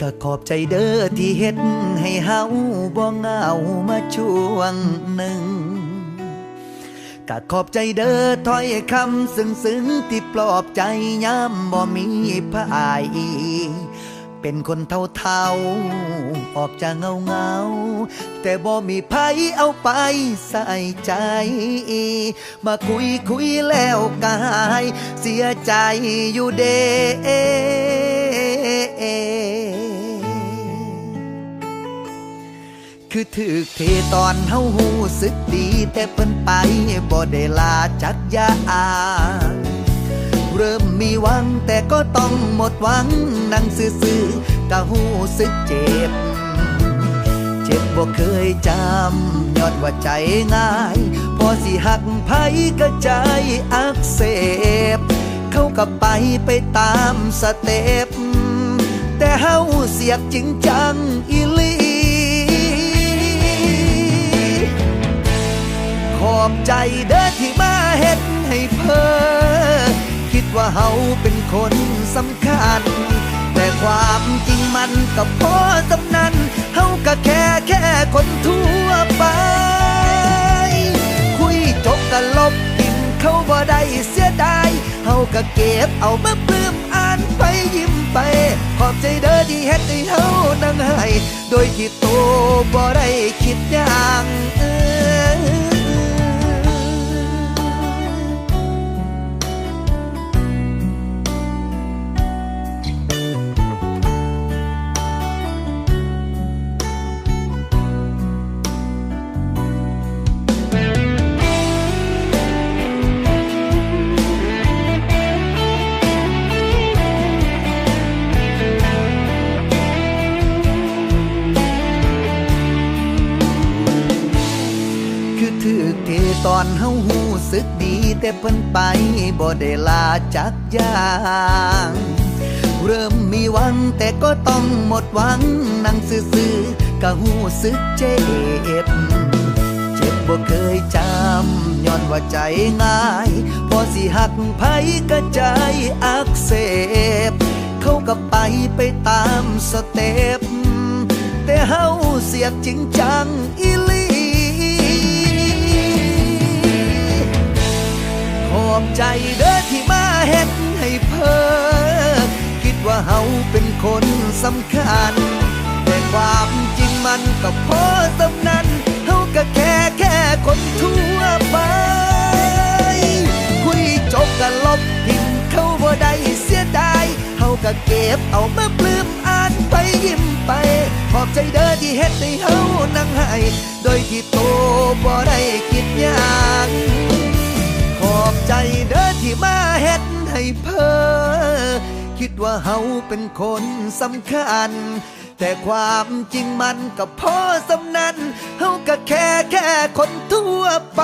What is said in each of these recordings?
ก็ขอบใจเด้อที่เฮ็ดให้เฮาบ่เหงามาช่วงหนึ่งก็ขอบใจเด้อถ้อยคำซึ้งซึ้งที่ปลอบใจย้ำบ่มีพายเป็นคนเท่าเท่าๆออกจากเงาเงาแต่บ่มีไผเอาไปใส่ใจ มาคุยคุยแล้วกาย เสียใจอยู่เด้ คือถือเทตอนเฮาหูสึกดี แต่เพิ่นไปบ่ได้ลาจักยาอา เริ่มมีหวังแต่ก็ต้องหมดหวังนั่งซื่อๆก็หูสึกเจ็บ เจ็บบ่เคยจำยอดว่าใจง่าย พอสิหักไผก็ใจอักเสบ เขาก็ไปไปตามสเต็ปแต่เฮาเสียกจริงจังอี ขอบใจเด้อที่มาเฮ็ดให้เพอคิดว่าเฮาเป็นคนสำคัญ แต่ความจริงมันก็พอสำนันเฮาก็แค่แค่คนทั่วไป คุยจบก็ลบทิมเขาบ่ได้เสียดายเฮาก็เก็บเอามาปลื้มอ่านไปยิ้มไป ขอบใจเด้อที่เฮ็ดให้เฮานั่งให้ โดยที่โตบ่ได้คิดอย่างอื่นคือ แต่เพิ่นไปบ่ได้ลาจักอย่างเริ่มมีหวังแต่ก็ต้องหมดหวังนั่งซื่อๆก็หูสึกเจ็บ เจ็บบ่เคยจำย้อนว่าใจง่าย พอสิหักไผก็ใจอักเสบ เขาก็ไปไปตามสเต็ปแต่เฮาเสียกจริงจังอี ใจเด้อที่มาเฮ็ดให้เพอคิดว่าเฮาเป็นคนสำคัญ แต่ความจริงมันก็พอสำนั้นเฮาก็แค่แค่คนทั่วไป คุยจบก็ลบทิ้งเขาบ่ได้เสียดายเฮาก็เก็บเอามาปลื้มอ่านไปยิ้มไป ขอบใจเด้อที่เฮ็ดให้เฮานั่งให้โดยที่โตบ่ได้ เด้อที่มาเฮ็ดให้เพอคิดว่าเฮาเป็นคนสำคัญ แต่ความจริงมันก็พอสำนันเฮาก็แค่แค่คนทั่วไป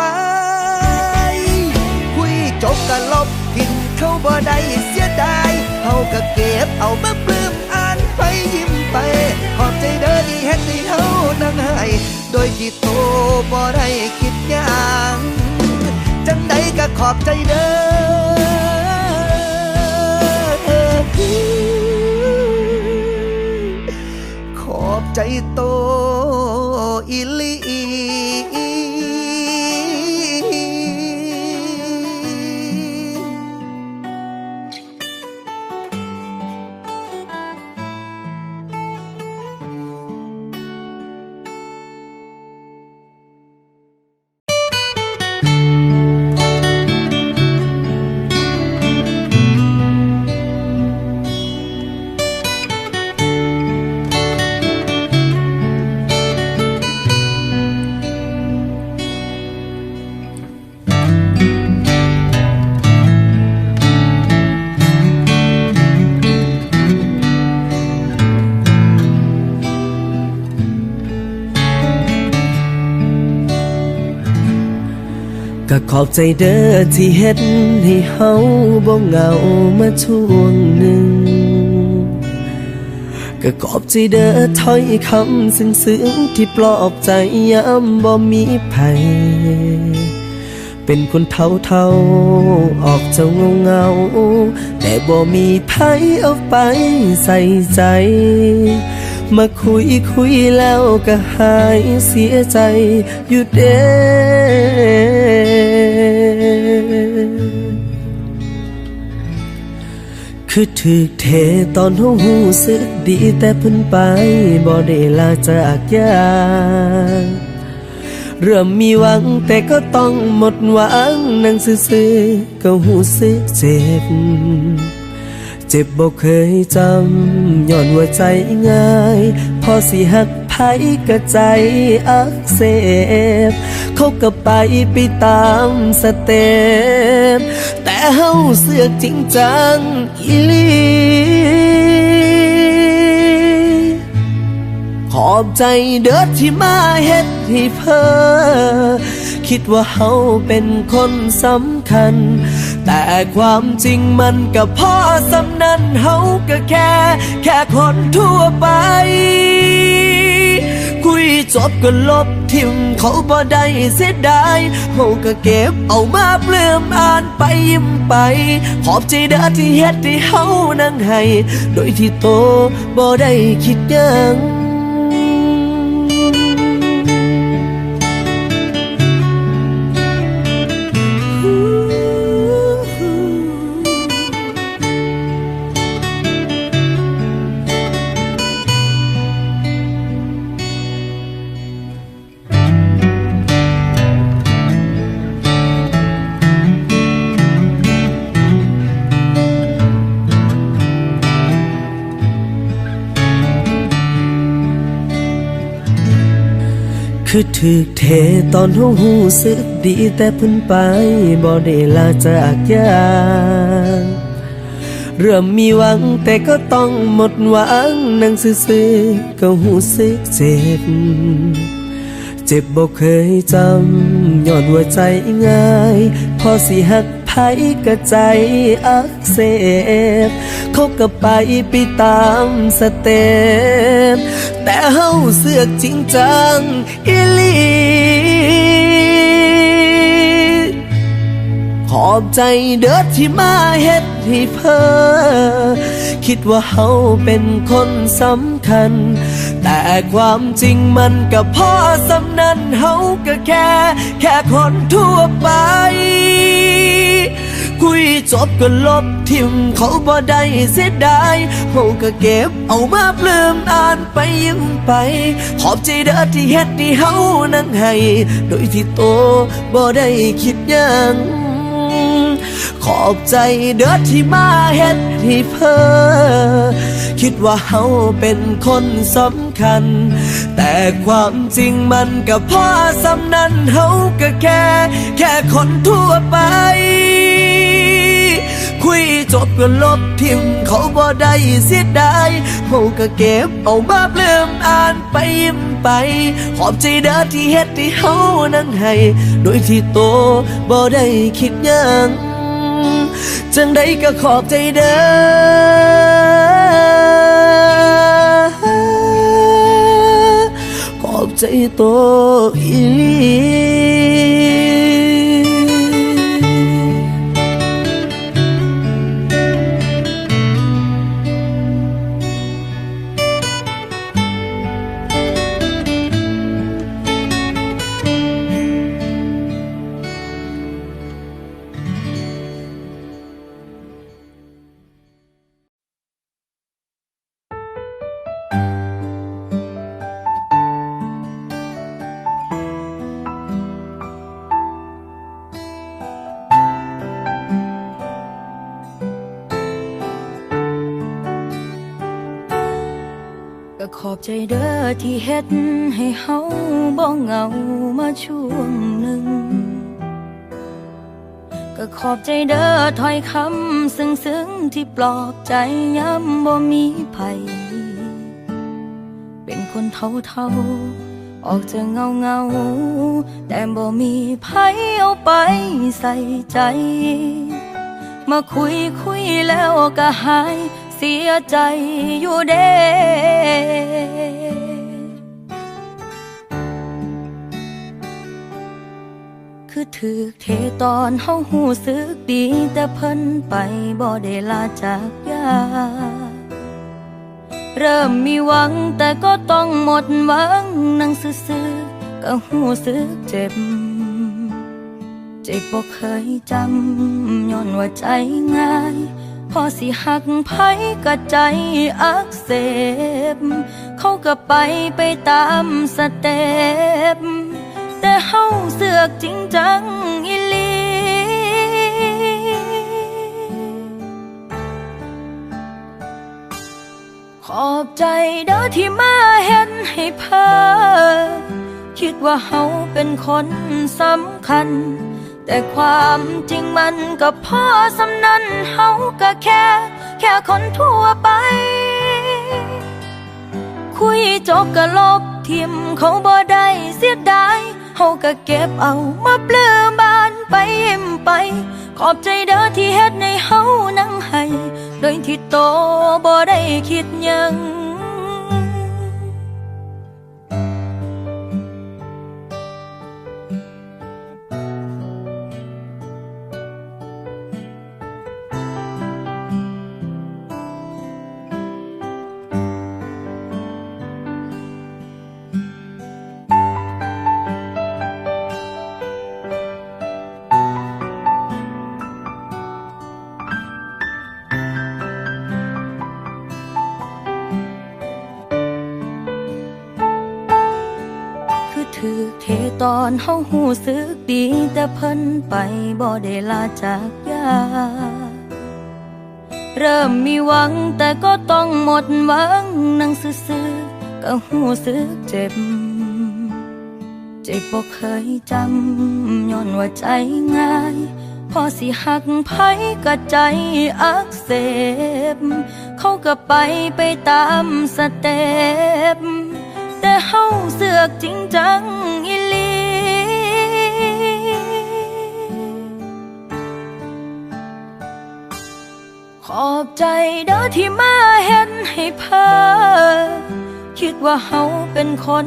คุยจบก็ลบทิ้งเขาบ่ได้เสียดายเฮาก็เก็บเอามาปลื้มอ่านไปยิ้มไปขอบใจเด้อที่เฮ็ดให้เฮานั่งให้โดยที่โตบ่ได้คิดยังจัง ก็ขอบใจเด้อขอบใจโตอิลี ก็ขอบใจเด้อที่เฮ็ดให้เฮาบ่เหงามาช่วงหนึ่ง ก็ขอบใจเด้อถ้อยคำซึ้งๆที่ปลอบใจยามบ่มีไผเป็นคนเท่าเท่าๆออกเจ้าเงาเงา แต่บ่มีไผเอาไปใส่ใจ มาคุยคุยแล้วก็หายเสียใจอยู่เด้ คือถือเทตอนหูหูสึกดีแต่เพิ่นไปบ่ได้ลาจากยาเริ่มมีหวังแต่ก็ต้องหมดหวังนั่งซื่อๆก็หูสึกเจ็บ เจ็บบ่เคยจำย้อนว่าใจง่าย พอสิหัก ไผก็ใจอักเสบเขาก็ไปไปตามสเต็ปแต่เฮาเสือกจริงจังอีลีขอบใจเด้อที่มาเฮ็ดให้เพอคิดว่าเฮาเป็นคนสำคัญ แต่ความจริงมันก็พอสำนันเฮาก็แค่ แค่คนทั่วไป จบก็ลบทิมเขาบ่ได้เสียดายเฮาก็เก็บเอามาเปลือมอ่านไปยิ้มไป ขอบใจเด้อที่เฮ็ดที่เฮานั่งให้ โดยที่โตบ่ได้คิดยัง คือถือเทตอนหูหูสึกดีแต่พิ่นไปบ่ได้ลาจากยาเริ่มมีหวังแต่ก็ต้องหมดหวังนั่งซื่อๆก็หูสึกเจ็บ เจ็บบ่เคยจำย้อนว่าใจง่าย พอสิหักไผก็ใจอักเสบเขาก็ไปไปตามสเต็ป แต่เฮาเสือกจริงจังอีลีขอบใจเด้อที่มาเฮ็ดให้เพอคิดว่าเฮาเป็นคนสำคัญ แต่ความจริงมันก็พอสำนันเฮาก็แค่ แค่คนทั่วไป คุยจบก็ลบทิมเขาบ่ได้เสียดายเฮาก็เก็บเอามาเปลืมอ่านไปยิ้มไป ขอบใจเด้อที่เฮ็ดให้เฮานั่งให้ โดยที่โตบ่ได้คิดยังขอบใจเด้อที่มาเฮ็ดให้เพอคิดว่าเฮาเป็นคนสำคัญ แต่ความจริงมันก็พอสำนั้นเฮาก็แค่ แค่คนทั่วไป คุยจบก็ลบทิมเขาบ่ได้เสียดายเฮาก็เก็บเอามาเปลืมอ่านไปยิ้มไป ขอบใจเด้อที่เฮ็ดให้เฮานั่งให้ โดยที่โตบ่ได้คิดยังจังใดก็ขอบใจเด้อขอบใจโตอี อบใจเด้อที่เฮ็ดให้เฮาบ่เหงามาช่วงหนึ่ง ก็ขอบใจเด้อถ้อยคำซึ้งๆที่ปลอบใจย้ำบ่มีภัยเป็นคนเท่าๆออกจะเงาเงาแต่บ่มีภัยเอาไปใส่ใจ มาคุยคุยแล้วก็หาย เสียใจอยู่เด้คือถือเทตอนเฮาหูสึกดี แต่เพิ่นไปบ่ได้ลาจากยา เริ่มมีหวังแต่ก็ต้องหมดหวังนั่งซื่อๆก็หูสึกเจ็บ เจ็บบ่เคยจำย้อนว่าใจง่าย อสิหักไผก็ใจอักเสบ เขาก็ไปไปตามสเต็ปแต่เฮาเสือกจริงจังอีลี ขอบใจเด้อที่มาเห็นให้เพ้อคิดว่าเฮาเป็นคนสำคัญ แต่ความจริงมันก็พอสำนันเฮาก็แค่ แค่คนทั่วไป คุยจบก็ลบทิมเขาบ่ได้เสียดายเฮาก็เก็บเอามาเปลือบานไปยิ้มไป ขอบใจเด้อที่เฮ็ดในเฮานั่งให้ โดยที่โตบ่ได้คิดยัง เทตอนเฮาหูสึกดี แต่เพิ่นไปบ่ได้ลาจากยา เริ่มมีหวังแต่ก็ต้องหมดหวังนั่งซื่อๆก็หูสึกเจ็บ เจ็บบ่เคยจำย้อนว่าใจง่ายพอสิหักไผก็ใจอักเสบ เขาก็ไปไปตามสเต็ป แต่เฮาเสือกจริงจังอีลี ขอบใจเด้อที่มาเห็นให้เพอคิดว่าเฮาเป็นคน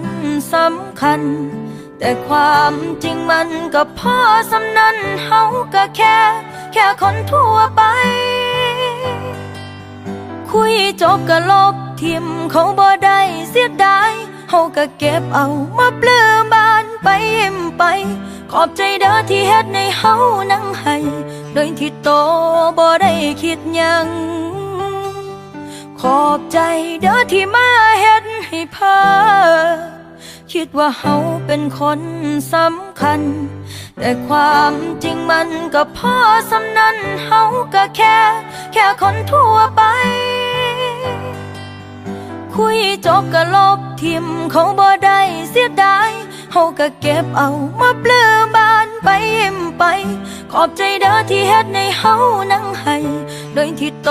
สำคัญ แต่ความจริงมันก็พอสำนันเฮาก็แค่ แค่คนทั่วไป คุยจบก็ลบทิมเขาบ่ได้เสียดาย เฮาก็เก็บเอามาเปลือบานไปยิ้มไป ขอบใจเด้อที่เฮ็ดในเฮานั่งให้ โดยที่โตบ่ได้คิดยัง ขอบใจเด้อที่มาเฮ็ดให้เพ้อคิดว่าเฮาเป็นคนสำคัญ แต่ความจริงมันก็พอสำนันเฮาก็แค่ แค่คนทั่วไป คุยจบก็ลบทิมเขาบ่ได้เสียดายเฮาก็เก็บเอามาเปลือบานไปยิ้มไป ขอบใจเด้อที่เฮ็ดในเฮานั่งให้โดยที่โต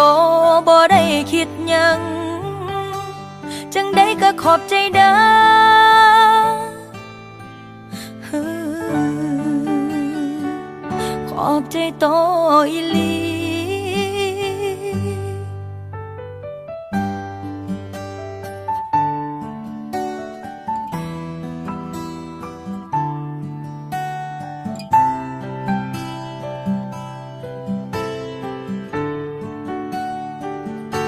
บ่ได้คิดยังจังได้ก็ขอบใจเด้อขอบใจโตอีลี